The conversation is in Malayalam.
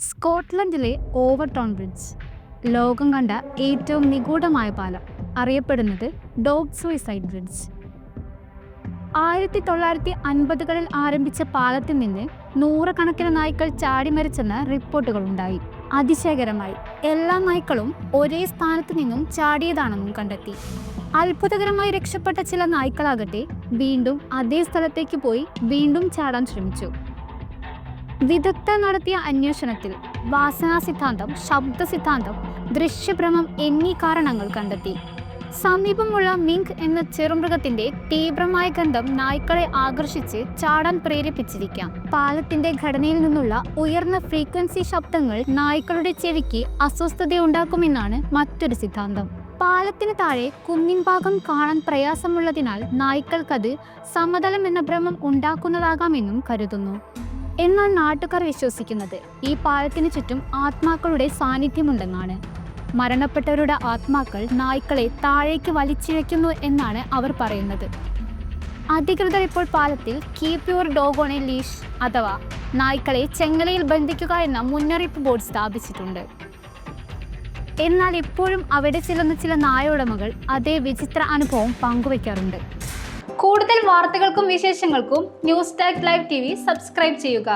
സ്കോട്ട്ലൻഡിലെ ഓവർടോൺ ബ്രിഡ്ജ്. ലോകം കണ്ട ഏറ്റവും നിഗൂഢമായ പാലം അറിയപ്പെടുന്നത് ഡോഗ് സൂയിസൈഡ് ബ്രിഡ്ജ്. ആയിരത്തി തൊള്ളായിരത്തി അൻപതുകളിൽ ആരംഭിച്ച പാലത്തിൽ നിന്ന് നൂറുകണക്കിന് നായ്ക്കൾ ചാടി മരിച്ചെന്ന റിപ്പോർട്ടുകളുണ്ടായി. അതിശയകരമായി എല്ലാ നായ്ക്കളും ഒരേ സ്ഥാനത്ത് നിന്നും ചാടിയതാണെന്നും കണ്ടെത്തി. അത്ഭുതകരമായി രക്ഷപ്പെട്ട ചില നായ്ക്കളാകട്ടെ വീണ്ടും അതേ സ്ഥലത്തേക്ക് പോയി വീണ്ടും ചാടാൻ ശ്രമിച്ചു. വിദഗ്ധർ നടത്തിയ അന്വേഷണത്തിൽ വാസനാ സിദ്ധാന്തം ശബ്ദ സിദ്ധാന്തം ദൃശ്യഭ്രമം എന്നീ കാരണങ്ങൾ കണ്ടെത്തി. സമീപമുള്ള മിങ്ക് എന്ന ചെറുമൃഗത്തിന്റെ തീവ്രമായ ഗന്ധം നായ്ക്കളെ ആകർഷിച്ച് ചാടാൻ പ്രേരിപ്പിച്ചിരിക്കാം. പാലത്തിന്റെ ഘടനയിൽ നിന്നുള്ള ഉയർന്ന ഫ്രീക്വൻസി ശബ്ദങ്ങൾ നായ്ക്കളുടെ ചെവിക്ക് അസ്വസ്ഥത ഉണ്ടാക്കുമെന്നാണ് മറ്റൊരു സിദ്ധാന്തം. പാലത്തിന് താഴെ കുന്നിൻ ഭാഗം കാണാൻ പ്രയാസമുള്ളതിനാൽ നായ്ക്കൾക്കത് സമതലം എന്ന ഭ്രമം ഉണ്ടാക്കുന്നതാകാമെന്നും കരുതുന്നു. എന്നാൽ നാട്ടുകാർ വിശ്വസിക്കുന്നത്. ഈ പാലത്തിന് ചുറ്റും ആത്മാക്കളുടെ സാന്നിധ്യമുണ്ടെന്നാണ്. മരണപ്പെട്ടവരുടെ ആത്മാക്കൾ നായ്ക്കളെ താഴേക്ക് വലിച്ചിഴയ്ക്കുന്നു എന്നാണ് അവർ പറയുന്നത്. അധികൃതർ ഇപ്പോൾ പാലത്തിൽ keep your dog a leash അഥവാ നായ്ക്കളെ ചെങ്ങലയിൽ ബന്ധിക്കുക എന്ന മുന്നറിയിപ്പ് ബോർഡ് സ്ഥാപിച്ചിട്ടുണ്ട്. എന്നാൽ ഇപ്പോഴും അവിടെ ചെല്ലുന്ന ചില നായ ഉടമകൾ അതേ വിചിത്ര അനുഭവം പങ്കുവയ്ക്കാറുണ്ട് കൂടുതൽ വാർത്തകൾക്കും വിശേഷങ്ങൾക്കും news Tak live T subscribe ചെയ്യുക.